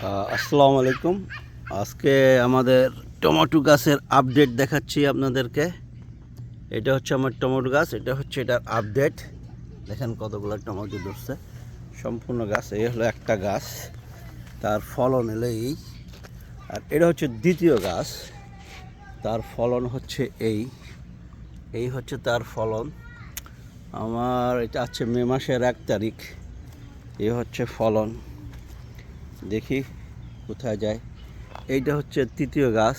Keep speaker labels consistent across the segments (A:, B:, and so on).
A: আসসালামু আলাইকুম। আজকে আমাদের টমেটো গাছের আপডেট দেখাচ্ছি আপনাদেরকে। এটা হচ্ছে আমার টমেটো গাছ, এটা হচ্ছে এটার আপডেট দেখেন কতগুলো টমেটো ধরছে। সম্পূর্ণ গাছ, এই হলো একটা গাছ। তার ফলন এলো এই আর এটা হচ্ছে দ্বিতীয় গাছ। তার ফলন হচ্ছে এই। এই হচ্ছে তার ফলন। আমার, এটা আছে মে মাসের এক তারিখ। এই হচ্ছে ফলন। দেখি কোথায় যায়। এইটা হচ্ছে তৃতীয় গাছ।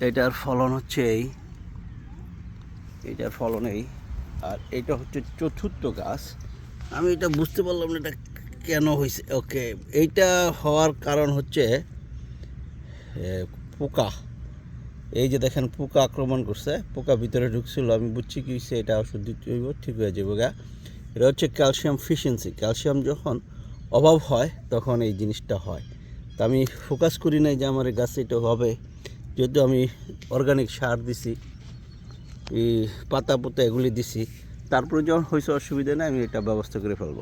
A: এটার ফলন হচ্ছে এই। এটার ফলন এই। আর এটা হচ্ছে চতুর্থ গাছ। আমি এটা বুঝতে পারলাম না এটা কেন হয়েছে ওকে, এইটা হওয়ার কারণ হচ্ছে পোকা। এই যে দেখেন, পোকা আক্রমণ করছে। পোকা ভিতরে ঢুকছিল। আমি বুঝছি কি হয়েছে এটা ওষুধ দিতে হইব, ঠিক হয়ে যাবে গা। এটা হচ্ছে ক্যালসিয়াম ফিসিয়েন্সি। ক্যালসিয়াম যখন অভাব হয়, তখন এই জিনিসটা হয়। তা আমি ফোকাস করি নাই যে আমার গাছে এটা হবে। যেহেতু আমি অর্গানিক সার দিছি, এই পাতা পোতা এগুলি দিছি। তারপরে যখন হয়েছে অসুবিধা নেই, আমি এটা ব্যবস্থা করে ফেলব।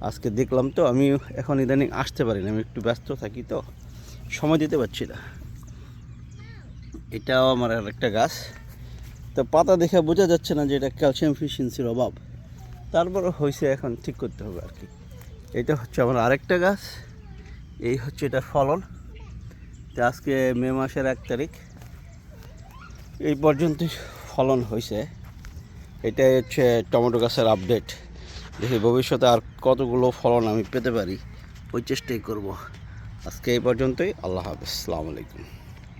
A: আজকে দেখলাম তো, আমি এখন ইদানিং আসতে পারি না, আমি একটু ব্যস্ত থাকি তো, সময় দিতে পারছি না। এটাও আমার আর একটা গাছ। তো পাতা দেখে বোঝা যাচ্ছে না যে এটা ক্যালসিয়াম ফিসিয়েন্সির অভাব। তারপরে হয়েছে এখন ঠিক করতে হবে আর কি। এটা হচ্ছে আমার আরেকটা গাছ। এই হচ্ছে এটার ফলন। তো আজকে মে মাসের এক তারিখ। এই পর্যন্তই ফলন হয়েছে। এটাই হচ্ছে টমেটো গাছের আপডেট দেখি ভবিষ্যতে আর কতগুলো ফলন আমি পেতে পারি। ওই চেষ্টাই করব। আজকে এই পর্যন্তই। আল্লাহ হাফেজ। আলাইকুম।